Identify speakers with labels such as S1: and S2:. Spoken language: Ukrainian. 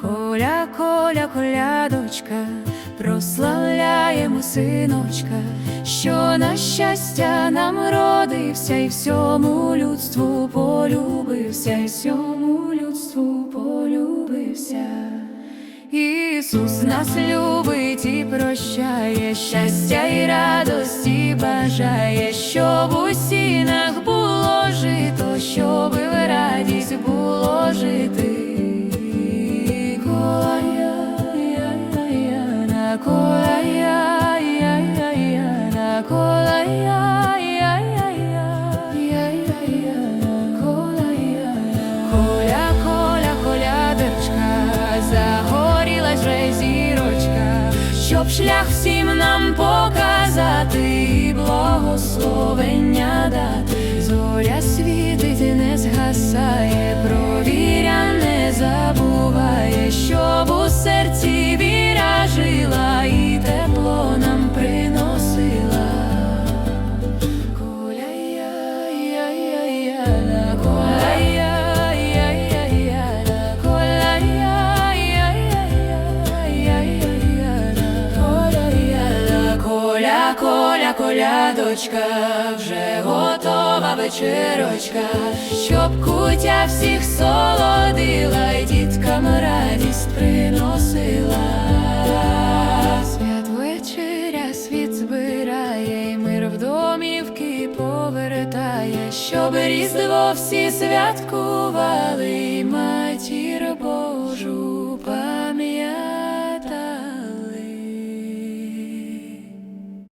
S1: Коля, коля, колядочка, прославляємо синочка, що на щастя нам родився, і всьому людству полюбився, і всьому людству полюбився. Ісус нас любить і прощає, щастя і радості бажає, щоб шлях всім нам показати. І коля, коля, колядочка, вже готова вечерочка, щоб кутя всіх солодила і діткам радість приносила. Свят вечеря світ збирає, і мир в домівки повертає, щоб різдво всі святкували,